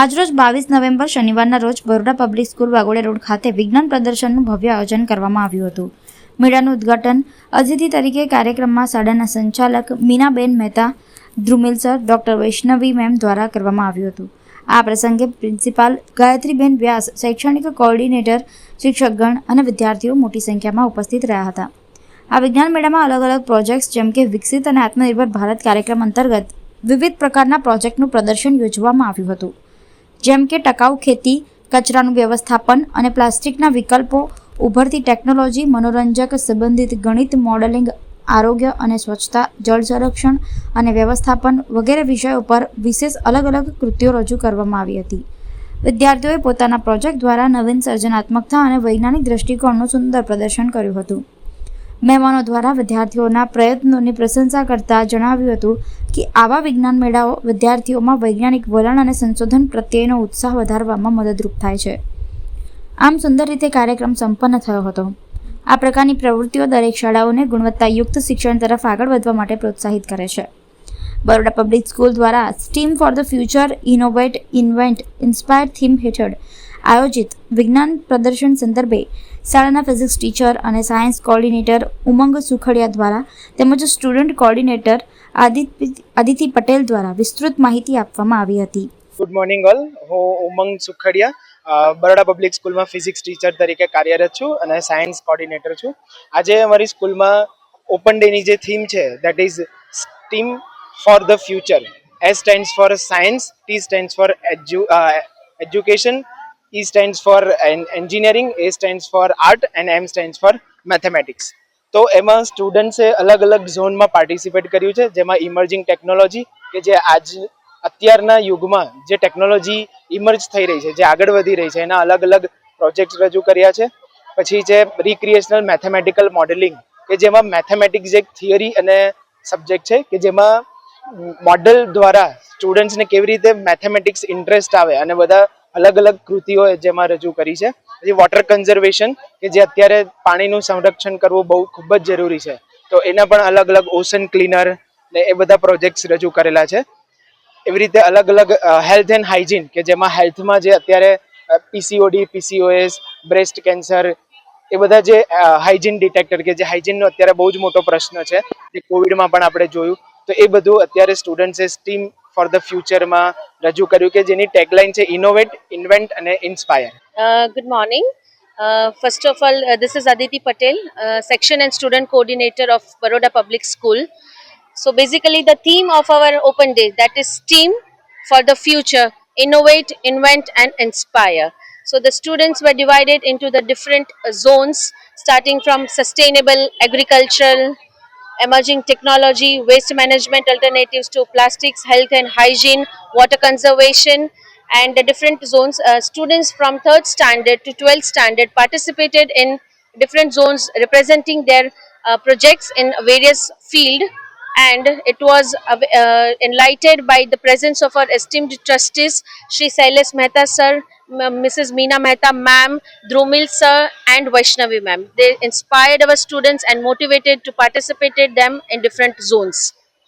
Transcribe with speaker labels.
Speaker 1: આજરોજ બાવીસ નવેમ્બર શનિવારના રોજ Baroda public school Vaghodia road ખાતે વિજ્ઞાન પ્રદર્શનનું ભવ્ય આયોજન કરવામાં આવ્યું હતું. મેળાનું ઉદ્ઘાટન અતિથિ તરીકે કાર્યક્રમમાં શાળાના સંચાલક Minaben Mehta, Dhrumil sir, doctor Vaishnavi ma'am દ્વારા કરવામાં આવ્યું હતું. આ પ્રસંગે પ્રિન્સિપાલ ગાયત્રીબેન વ્યાસ, શૈક્ષણિક કોઓર્ડિનેટર, શિક્ષકગણ અને વિદ્યાર્થીઓ મોટી સંખ્યામાં ઉપસ્થિત રહ્યા હતા. આ વિજ્ઞાન મેળામાં અલગ અલગ પ્રોજેક્ટ્સ જેમ કે વિકસિત અને આત્મનિર્ભર ભારત કાર્યક્રમ અંતર્ગત વિવિધ પ્રકારના પ્રોજેક્ટનું પ્રદર્શન યોજવામાં આવ્યું હતું. જેમ કે ટકાઉ ખેતી, કચરાનું વ્યવસ્થાપન અને પ્લાસ્ટિકના વિકલ્પો, ઉભરતી ટેકનોલોજી, મનોરંજક, સંબંધિત ગણિત, મોડેલિંગ, આરોગ્ય અને સ્વચ્છતા, જળ સંરક્ષણ અને વ્યવસ્થાપન વગેરે વિષયો પર વિશેષ અલગ અલગ કૃતિઓ રજૂ કરવામાં આવી હતી. વિદ્યાર્થીઓએ પોતાના પ્રોજેક્ટ દ્વારા નવીન સર્જનાત્મકતા અને વૈજ્ઞાનિક દ્રષ્ટિકોણનું સુંદર પ્રદર્શન કર્યું હતું. મહેમાનો દ્વારા વિદ્યાર્થીઓના પ્રયત્નોની પ્રશંસા કરતા જણાવ્યું હતું કે આવા વિજ્ઞાન મેળાઓ વિદ્યાર્થીઓમાં વૈજ્ઞાનિક વલણ અને સંશોધન પ્રત્યેનો ઉત્સાહ વધારવામાં મદદરૂપ થાય છે. આમ સુંદર રીતે કાર્યક્રમ સંપન્ન થયો હતો. આ પ્રકારની પ્રવૃત્તિઓ દરેક શાળાઓને ગુણવત્તાયુક્ત શિક્ષણ તરફ આગળ વધવા માટે પ્રોત્સાહિત કરે છે. બરોડા પબ્લિક સ્કૂલ દ્વારા STEAM for the future, innovate, invent, inspire theme હેઠળ આયોજિત વિજ્ઞાન પ્રદર્શન સંદર્ભે શાળાના ફિઝિક્સ ટીચર અને સાયન્સ કોઓર્ડિનેટર ઉમંગ સુખડિયા દ્વારા તેમજ સ્ટુડન્ટ કોઓર્ડિનેટર આદિત્ય આદિતિ પટેલ દ્વારા વિસ્તૃત માહિતી આપવામાં આવી હતી.
Speaker 2: ગુડ મોર્નિંગ ઓલ હું ઉમંગ સુખડિયા બરોડા પબ્લિક સ્કૂલમાં ફિઝિક્સ ટીચર તરીકે કાર્યરત છું અને સાયન્સ કોર્ડિનેટર છું. આજે અમારી સ્કૂલમાં ઓપન ડેની જે થીમ છે that is STEAM for the future S stands for science T stands for education E stands for engineering A stands for art and M stands for mathematics તો એમાં સ્ટુડન્ટ્સે અલગ અલગ ઝોનમાં પાર્ટિસિપેટ કર્યું છે, જેમાં ઇમર્જિંગ ટેકનોલોજી કે જે આજ, અત્યારના યુગમાં જે ટેકનોલોજી ઇમર્જ થઈ રહી છે, જે આગળ વધી રહી છે, એના અલગ અલગ પ્રોજેક્ટ રજૂ કર્યા છે. પછી છે રિક્રિએશનલ મેથેમેટિકલ મોડેલિંગ કે જેમાં મેથેમેટિક્સ એક થિયરી અને સબ્જેક્ટ છે, કે જેમાં મોડલ દ્વારા સ્ટુડન્ટ્સને કેવી રીતે મેથેમેટિક્સ ઇન્ટરેસ્ટ આવે અને બધા અલગ અલગ કૃતિઓ જેમાં રજૂ કરી છે. પછી વોટર કન્ઝર્વેશન કે જે અત્યારે પાણીનું સંરક્ષણ કરવું બહુ ખૂબ જ જરૂરી છે. તો એના પણ અલગ અલગ ઓશન ક્લીનર ને એ બધા પ્રોજેક્ટ્સ રજૂ કરેલા છે. એવી રીતે અલગ અલગ હેલ્થ એન્ડ હાઇજીન કે જેમાં હેલ્થમાં જે અત્યારે પીસીઓડી પીસીઓએસ બ્રેસ્ટ કેન્સર એ બધા જે હાઇજીન ડિટેક્ટર કે જે હાઇજીનનો અત્યારે બહુ જ મોટો પ્રશ્ન છે, જે કોવિડમાં પણ આપણે જોયું. તો એ બધું અત્યારે સ્ટુડન્ટ્સે સ્ટીમ ફોર ધ ફ્યુચરમાં રજૂ કર્યું કે જેની ટેગલાઇન છે ઇનોવેટ ઇન્વેન્ટ અને inspire
Speaker 3: Uh, good morning. Uh, first of all, uh, this is Aditi Patel, uh, Section and Student Coordinator of Baroda Public School. So, basically, the theme of our open day that is STEAM for the future innovate, invent, and inspire. So, the students were divided into the different uh, zones starting from sustainable agricultural, emerging technology, waste management alternatives to plastics, health and hygiene, water conservation, and the different zones. Uh, students from third standard to 12th standard participated in different zones representing their uh, projects in various field and it was uh, uh, enlightened by the presence of our esteemed trustees Shri Silas Mehta sir, Mrs. Meena Mehta ma'am, Drumil sir and Vaishnavi ma'am. They inspired our students and motivated to participate them in different zones.